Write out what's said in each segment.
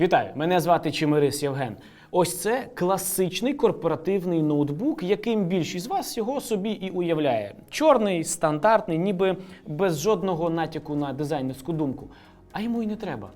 Вітаю! Мене звати Чимирис Євген. Ось це класичний корпоративний ноутбук, яким більшість з вас його собі і уявляє. Чорний, стандартний, ніби без жодного натяку на дизайнерську думку. А йому й не треба.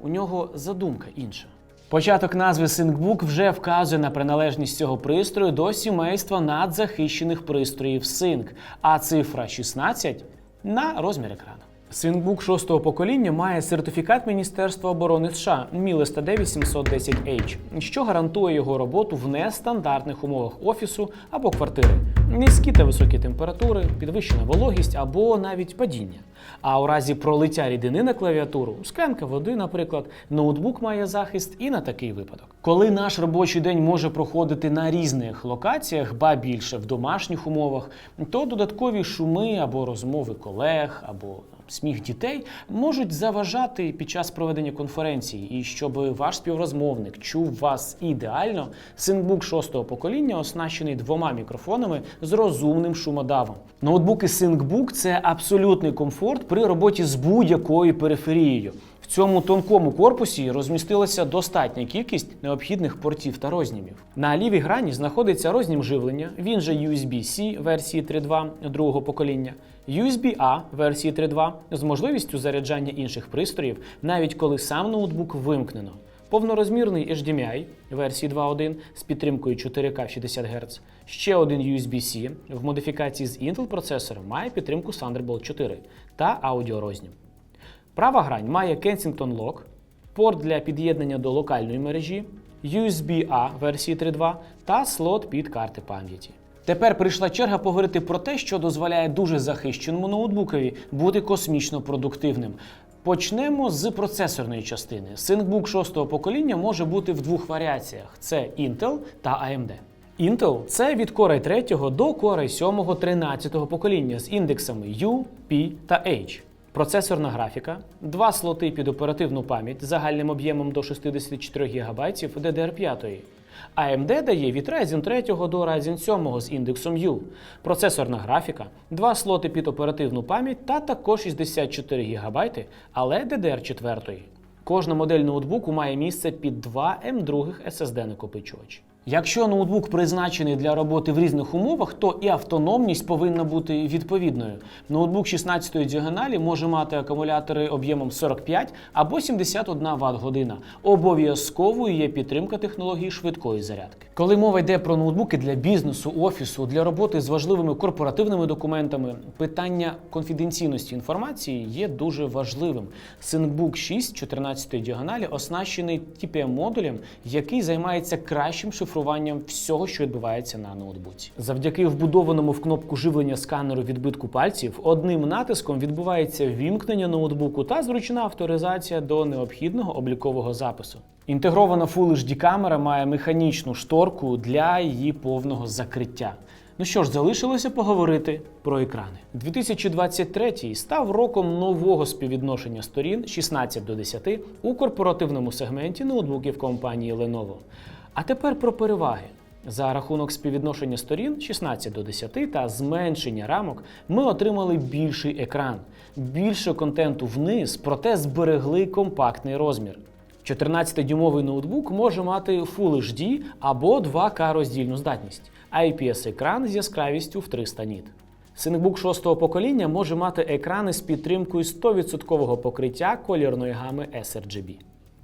У нього задумка інша. Початок назви SyncBook вже вказує на приналежність цього пристрою до сімейства надзахищених пристроїв Sync, а цифра 16 на розмір екрану. Синкбук шостого покоління має сертифікат Міністерства оборони США Мілеста 810H, що гарантує його роботу в нестандартних умовах офісу або квартири, низькі та високі температури, підвищена вологість або навіть падіння. А у разі пролиття рідини на клавіатуру, склянка води, наприклад, ноутбук має захист і на такий випадок. Коли наш робочий день може проходити на різних локаціях, ба більше в домашніх умовах, то додаткові шуми або розмови колег, або сміх дітей можуть заважати під час проведення конференції. І щоб ваш співрозмовник чув вас ідеально, синкбук шостого покоління оснащений двома мікрофонами з розумним шумодавом. Ноутбуки SyncBook – це абсолютний комфорт при роботі з будь-якою периферією. В цьому тонкому корпусі розмістилася достатня кількість необхідних портів та рознімів. На лівій грані знаходиться рознім живлення, він же USB-C версії 3.2 другого покоління, USB-A версії 3.2 з можливістю заряджання інших пристроїв, навіть коли сам ноутбук вимкнено. Повнорозмірний HDMI версії 2.1 з підтримкою 4К 60 Гц. Ще один USB-C в модифікації з Intel процесором має підтримку Thunderbolt 4 та аудіорознім. Права грань має Kensington Lock, порт для під'єднання до локальної мережі, USB-A версії 3.2 та слот під карти пам'яті. Тепер прийшла черга поговорити про те, що дозволяє дуже захищеному ноутбукові бути космічно продуктивним. Почнемо з процесорної частини. SyncBook 6 покоління може бути в двох варіаціях: це Intel та AMD. Intel це від Core 3 до Core 7 13 покоління з індексами U, P та H. Процесорна графіка, два слоти під оперативну пам'ять загальним об'ємом до 64 ГБ DDR5. AMD дає від Ryzen 3 до Ryzen 7 з індексом U. Процесорна графіка, два слоти під оперативну пам'ять та також 64 ГБ, але DDR4. Кожна модель ноутбуку має місце під 2 М2 SSD накопичувач. Якщо ноутбук призначений для роботи в різних умовах, то і автономність повинна бути відповідною. Ноутбук 16-ї діагоналі може мати акумулятори об'ємом 45 або 71 Вт година. Обов'язковою є підтримка технології швидкої зарядки. Коли мова йде про ноутбуки для бізнесу, офісу, для роботи з важливими корпоративними документами, питання конфіденційності інформації є дуже важливим. SyncBook 6 14-ї діагоналі оснащений TPM-модулем, який займається кращим шифруванням всього, що відбувається на ноутбуці. Завдяки вбудованому в кнопку живлення сканеру відбитку пальців, одним натиском відбувається ввімкнення ноутбуку та зручна авторизація до необхідного облікового запису. Інтегрована Full HD камера має механічну шторку для її повного закриття. Ну що ж, залишилося поговорити про екрани. 2023 став роком нового співвідношення сторін 16 до 10 у корпоративному сегменті ноутбуків компанії Lenovo. А тепер про переваги. За рахунок співвідношення сторін 16 до 10 та зменшення рамок ми отримали більший екран, більше контенту вниз, проте зберегли компактний розмір. 14-дюймовий ноутбук може мати Full HD або 2К роздільну здатність, IPS-екран з яскравістю в 300 ніт. Синкбук 6-го покоління може мати екрани з підтримкою 100% покриття колірної гами sRGB.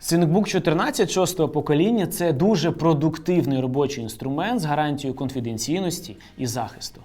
Синкбук 14 6-го покоління це дуже продуктивний робочий інструмент з гарантією конфіденційності і захисту.